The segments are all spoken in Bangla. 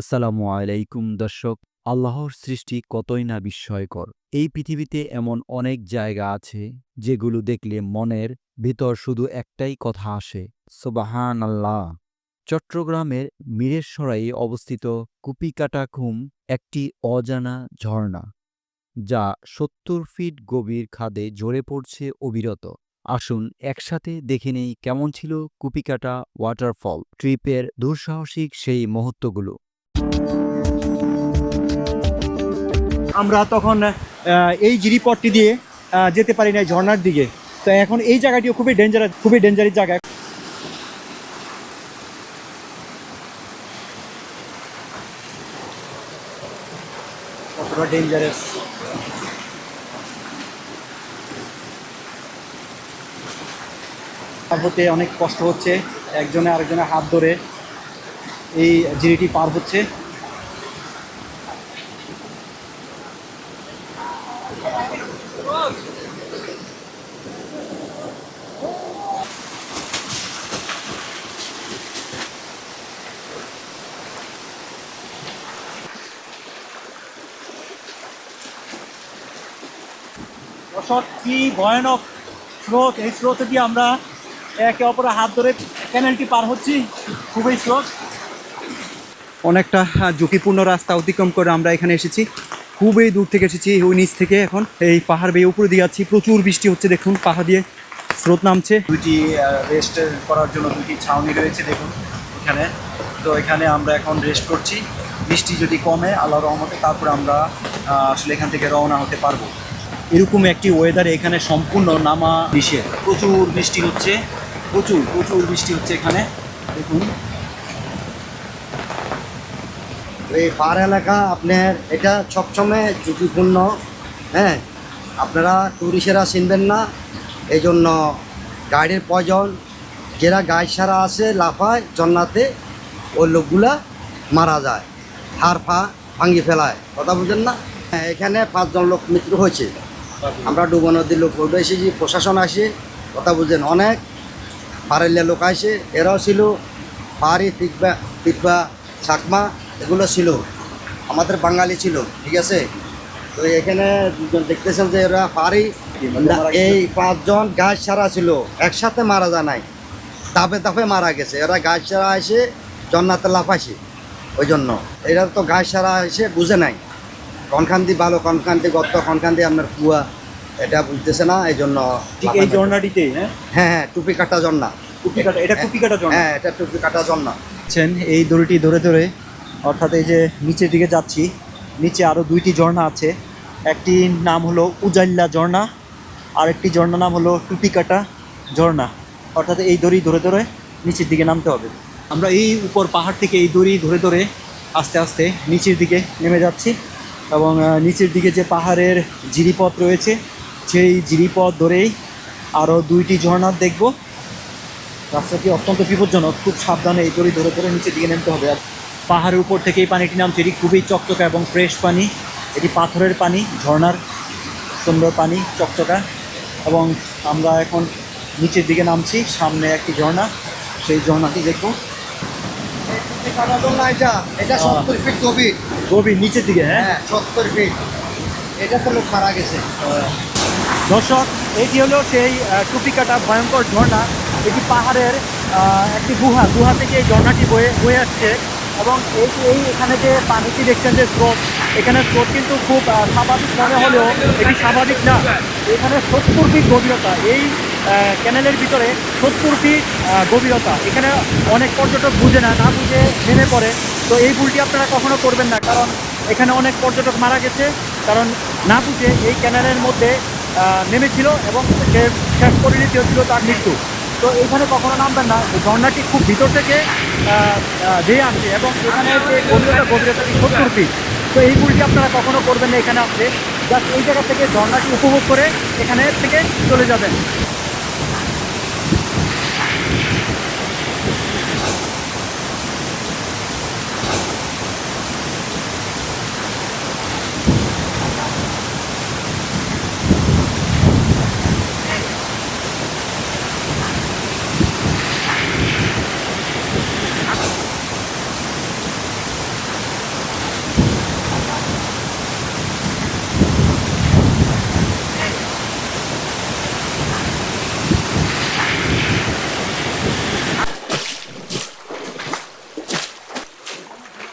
আসসালামু আলাইকুম দর্শক, আল্লাহর সৃষ্টি কতই না বিস্ময়কর। এই পৃথিবীতে এমন অনেক জায়গা আছে যেগুলো দেখলে মনের ভিতর শুধু একটাই কথা আসে সোবাহান আল্লাহ চট্টগ্রামের মিরেশ্বরাই অবস্থিত কুপিকাটাখুম একটি অজানা ঝর্ণা, যা সত্তর ফিট গভীর খাদে ঝরে পড়ছে অবিরত। আসুন একসাথে দেখে নেই কেমন ছিল কুপিকাটা ওয়াটারফল। ট্রিপের দুঃসাহসিক সেই মুহূর্তগুলো। আমরা তখন এই জিরিপথটি দিয়ে যেতে পারি না এই ঝর্ণার দিকে। তো এখন এই জায়গাটিও খুবই ডেঞ্জারাস খুবই ডেঞ্জারাস জায়গা। ডেঞ্জারাস হতে অনেক কষ্ট হচ্ছে, একজনে আরেকজনের হাত ধরে এই জিরিটি পার হচ্ছে। কি ভয়ানক স্রোত? এই স্রোতে দিয়ে আমরা একে অপরের হাত ধরে ক্যানেলটি পার হচ্ছি। খুবই স্রোত। অনেকটা ঝুঁকিপূর্ণ রাস্তা অতিক্রম করে আমরা এখানে এসেছি। খুবই দূর থেকে এসেছি, ওই নিচ থেকে এখন। এই পাহাড় বেয়ে উপরে দিয়ে যাচ্ছি, প্রচুর বৃষ্টি হচ্ছে, দেখুন, পাহাড় দিয়ে স্রোত নামছে। দুইটি রেস্ট করার জন্য দুইটি ছাউনি রয়েছে, দেখুন, এখানে। তো এখানে আমরা এখন রেস্ট করছি। বৃষ্টি যদি কমে আল্লাহ রহমতে, তারপর আমরা আসলে এখান থেকে রওনা হতে পারব। এরকম একটি ওয়েদারে এখানে সম্পূর্ণ নামা নিষেধ। প্রচুর বৃষ্টি হচ্ছে, প্রচুর প্রচুর বৃষ্টি হচ্ছে এখানে, দেখুন। এই পাহাড় এলাকা আপনার এটা সবসময় ঝুঁকিপূর্ণ হ্যাঁ? আপনারা টুরিস্টেরা চিনবেন না এই জন্য গাইডের প্রয়োজন। যারা গাইড সারা আছে, লাফায়, জন্নাতে, ওই লোকগুলা মারা যায়, হাড় ফা ভাঙি ফেলায়। কথা বুঝেন না? হ্যাঁ এখানে পাঁচজন লোক মৃত্যু হয়েছে। আমরা ডুবো নদীর লোক উঠে এসেছি, প্রশাসন আসে, কথা বুঝেন, অনেক পাহাড়ের লোক আসে, এরাও ছিল পাহাড়ি তিকবা তিকবা চাকমা এগুলো ছিল। আমাদের বাঙালি ছিল ঠিক আছে? তো এখানে দুজন দেখতেছেন যে এরা পাহাড়ি এই পাঁচজন গাছ ছাড়া ছিল একসাথে মারা যায় নাই। দাপে দাপে মারা গেছে। এরা গাছ ছাড়া এসে জন্নাতে লাফাইছে ওই জন্য এরা তো গাছ ছাড়া এসে বুঝে নাই। কনখান দিয়ে ভালো কনখান দিয়ে গর্ত কনখান দিয়ে আপনার কুয়া এটা বুঝতেছে না এই জন্য ঠিক এই ঝর্ণাটিতে হ্যাঁ? হ্যাঁ হ্যাঁ টুপি কাটা জন্না টুপি কাটা এটা কুপি কাটা ঝর্ণা। হ্যাঁ এটা টুপি কাটা জন্না এই দড়িটি ধরে ধরে অর্থাৎ এই যে নিচের দিকে যাচ্ছি, নিচে আরও দুইটি ঝর্ণা আছে। একটি নাম হলো উজাল্লা ঝর্ণা আর একটি ঝর্ণা নাম হলো টুপিকাটা ঝর্ণা। অর্থাৎ এই দড়ি ধরে ধরে নিচের দিকে নামতে হবে। আমরা এই উপর পাহাড় থেকে এই দড়ি ধরে ধরে আস্তে আস্তে নিচের দিকে নেমে যাচ্ছি এবং নিচের দিকে যে পাহাড়ের জিরিপথ রয়েছে, সেই জিরিপথ ধরেই আরও দুইটি ঝর্ণা দেখব। রাস্তাটি অত্যন্ত বিপজ্জনক। খুব সাবধানে এই দড়ি ধরে ধরে নিচের দিকে নামতে হবে আর পাহাড়ের উপর থেকে এই পানিটি নামছে। এটি খুবই চকচকা এবং ফ্রেশ পানি। এটি পাথরের পানি ঝর্ণার সুন্দর পানি চকচকা। এবং আমরা এখন নিচের দিকে নামছি সামনে একটি ঝর্ণা। সেই ঝর্ণাটি দেখব। গভীর। নিচের দিকে হ্যাঁ? হ্যাঁ সত্তর ফিট এটা তো লোক মারা গেছে। দর্শক এটি হলো সেই টুপিকাটা ভয়ঙ্কর ঝর্ণা। এটি পাহাড়ের একটি গুহা। গুহা থেকে এই ঝর্ণাটি বয়ে বয়ে আসছে। এবং এই এই এখানে যে পানিটি দেখছেন যে স্রোত, এখানে স্রোত কিন্তু খুব স্বাভাবিক মনে হলেও এটি স্বাভাবিক না। এখানে সত্তর ফিট গভীরতা, এই ক্যানেলের ভিতরে সত্তর ফিট গভীরতা। এখানে অনেক পর্যটক বুঝে না না বুঝে নেমে পড়ে। তো এই ভুলটি আপনারা কখনো করবেন না, কারণ এখানে অনেক পর্যটক মারা গেছে। কারণ না বুঝে এই ক্যানেলের মধ্যে নেমেছিল এবং শেষ পরিণতি হচ্ছিল তার মৃত্যু। তো এইখানে কখনো নামবেন না। ঝর্ণাটি খুব ভিতর থেকে ধেয়ে আসছে এবং এখানে যে গভীরতা গভীরতাটি সত্তর ফিট তো এই ভুলটি আপনারা কখনো করবেন না এখানে আসলে। জাস্ট এই জায়গা থেকে ঝর্ণাটি উপভোগ করে এখানে থেকে চলে যাবেন।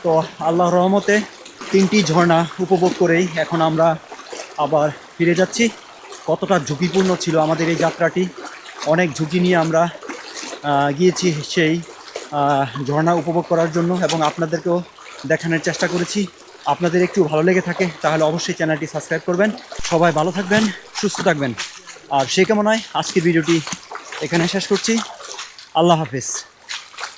তো আল্লাহ রহমতে তিনটি ঝর্ণা উপভোগ করেই এখন আমরা আবার ফিরে যাচ্ছি। কতটা ঝুঁকিপূর্ণ ছিল আমাদের এই যাত্রাটি। অনেক ঝুঁকি নিয়ে আমরা গিয়েছি সেই ঝর্ণা উপভোগ করার জন্য এবং আপনাদেরকেও দেখানোর চেষ্টা করেছি। আপনাদের একটু ভালো লেগে থাকে তাহলে অবশ্যই চ্যানেলটি সাবস্ক্রাইব করবেন। সবাই ভালো থাকবেন, সুস্থ থাকবেন। আর সেই কামনায় আজকের ভিডিওটি এখানে শেষ করছি। আল্লাহ হাফিজ।